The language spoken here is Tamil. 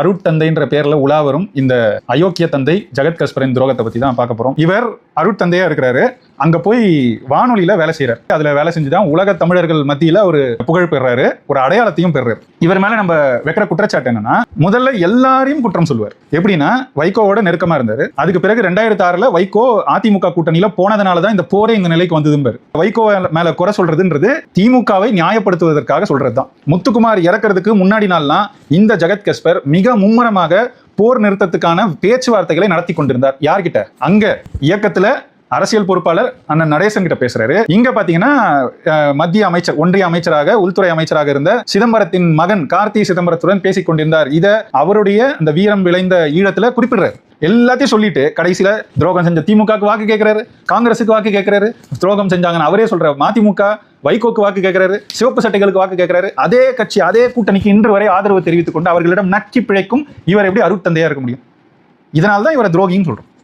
அருட்தந்தைன்ற பேர்ல உலா வரும் இந்த அயோக்கிய தந்தை ஜெகத் கஸ்பரின் துரோகத்தை பத்தி தான் பார்க்க போறோம். இவர் அருட்தந்தையா இருக்கிறாரு. அங்க போய் வானொலியில வேலை செய்யறாரு அதுல வேலை செஞ்சுதான் உலக தமிழர்கள் மத்தியில ஒரு புகழ் பெறாரு ஒரு அடையாளத்தையும் பெறாரு இவர் மேல நம்ம வைக்கிற குற்றச்சாட்டு என்னன்னா முதல்ல எல்லாரையும் குற்றம் சொல்லுவார். எப்படின்னா வைகோவோட நெருக்கமா இருந்தாரு. அதுக்கு பிறகு ரெண்டாயிரத்தி ஆறுல வைகோ அதிமுக கூட்டணியில போனதுனால தான் இந்த போரே இந்த நிலைக்கு வந்ததும்பாரு. வைகோ மேல குறை சொல்றதுன்றது திமுகவை நியாயப்படுத்துவதற்காக சொல்றதுதான். முத்துக்குமார் இறக்கிறதுக்கு முன்னாடி நாள்லாம் இந்த ஜெகத் கஸ்பர் மிக மும்முரமாக போர் நிறுத்தத்துக்கான பேச்சுவார்த்தைகளை நடத்தி கொண்டிருந்தார். யார்கிட்ட? அங்க இயக்கத்துல அரசியல் பொறுப்பாளர் அண்ணன் நடேசன் கிட்ட பேசுறாரு. இங்க பாத்தீங்கன்னா மத்திய அமைச்சர் ஒன்றிய அமைச்சராக உள்துறை அமைச்சராக இருந்த சிதம்பரத்தின் மகன் கார்த்தி சிதம்பரத்துடன் பேசிக் கொண்டிருந்தார். இதை அவருடைய அந்த வீரம் விளைந்த ஈழத்துல குறிப்பிடுறாரு. எல்லாத்தையும் சொல்லிட்டு கடைசியில துரோகம் செஞ்ச திமுகவுக்கு வாக்கு கேட்கிறாரு காங்கிரஸுக்கு வாக்கு கேட்கிறாரு துரோகம் செஞ்சாங்கன்னு அவரே சொல்ற மதிமுக வைகோக்கு வாக்கு கேட்கிறாரு சிவப்பு சட்டைகளுக்கு வாக்கு கேட்கிறாரு அதே கட்சி அதே கூட்டணிக்கு இன்று வரை ஆதரவு தெரிவித்துக் கொண்டு அவர்களிடம் நக்கி பிழைக்கும் இவர் எப்படி அருட்தந்தையா இருக்க முடியும்? இதனால்தான் இவரை துரோகின்னு சொல்றோம்.